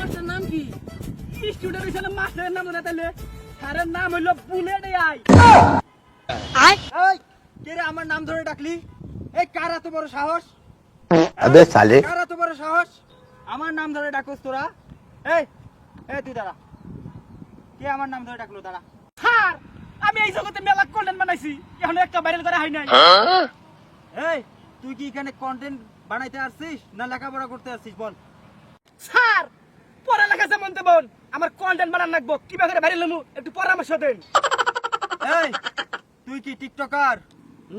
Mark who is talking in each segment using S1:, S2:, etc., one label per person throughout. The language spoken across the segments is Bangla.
S1: নতুন নাম কি?
S2: নাম হইল আই আমার নাম ধরে ডাকলি? এই কারা তো বড় সাহস? আবে সালে। বড় সাহস? আমার নাম ধরে ডাকোস তোরা। এই তুই দাঁড়া। কে আমার নাম ধরে ডাকলো দাঁড়া। আমি এই জগতে মেলা কন্টেন্ট বানাইছি। এখন একটা বাইরে করা হয় নাই। এই তুই কি এখানে কন্টেন্ট বানাইতে আসছিস না লেখাপড়া করতে আসছিস বল? স্যার পড়ালেখা যেমন তেমন আমার কন্টেন্ট বানান লাগবো। কীভাবে করে ভাইরাল হমু একটু পরামর্শ দেন। এই তুই কি টিকটকার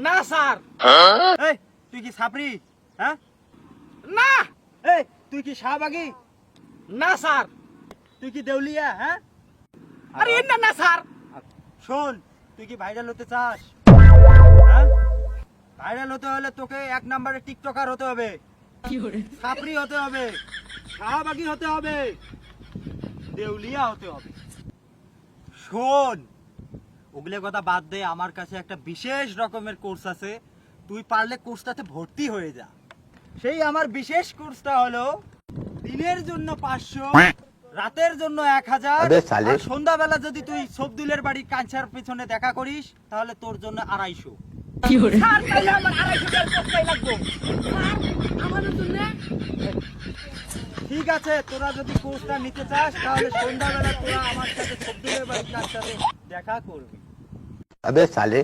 S2: না স্যার। এই তুই কি সাপরি হ্যাঁ? না। এই তুই কি শাহবাগি? না স্যার। তুই কি দেউলিয়া? হ্যাঁ? আরে না না স্যার। শোন তুই কি ভাইরাল হতে চাস? হ্যাঁ? ভাইরাল হতে হলে তোকে এক নম্বরে টিকটকার হতে হবে। সাপরি হতে হবে। শাহবাগি হতে হবে। দেউলিয়া হতে হবে। শোন ওগুলো কথা বাদ দে আমার কাছে একটা বিশেষ রকমের কোর্স আছে। তুই পারলে কোর্সটাতে ভর্তি হয়ে যা। সেই আমার বিশেষ কোর্সটা হলো দিনের জন্য পাঁচশো রাতের জন্য এক হাজার সন্ধ্যাবেলা যদি তুই সবদুলের বাড়ি কাঞ্চার পিছনে দেখা করিস তাহলে তোর জন্য আড়াইশো। ঠিক আছে তোরা যদি কোর্সটা নিতে চাস তাহলে সন্ধ্যাবেলা তোরা আমার সাথে সবদিনের বাড়ির সাথে দেখা করবি।
S3: আবে সালে।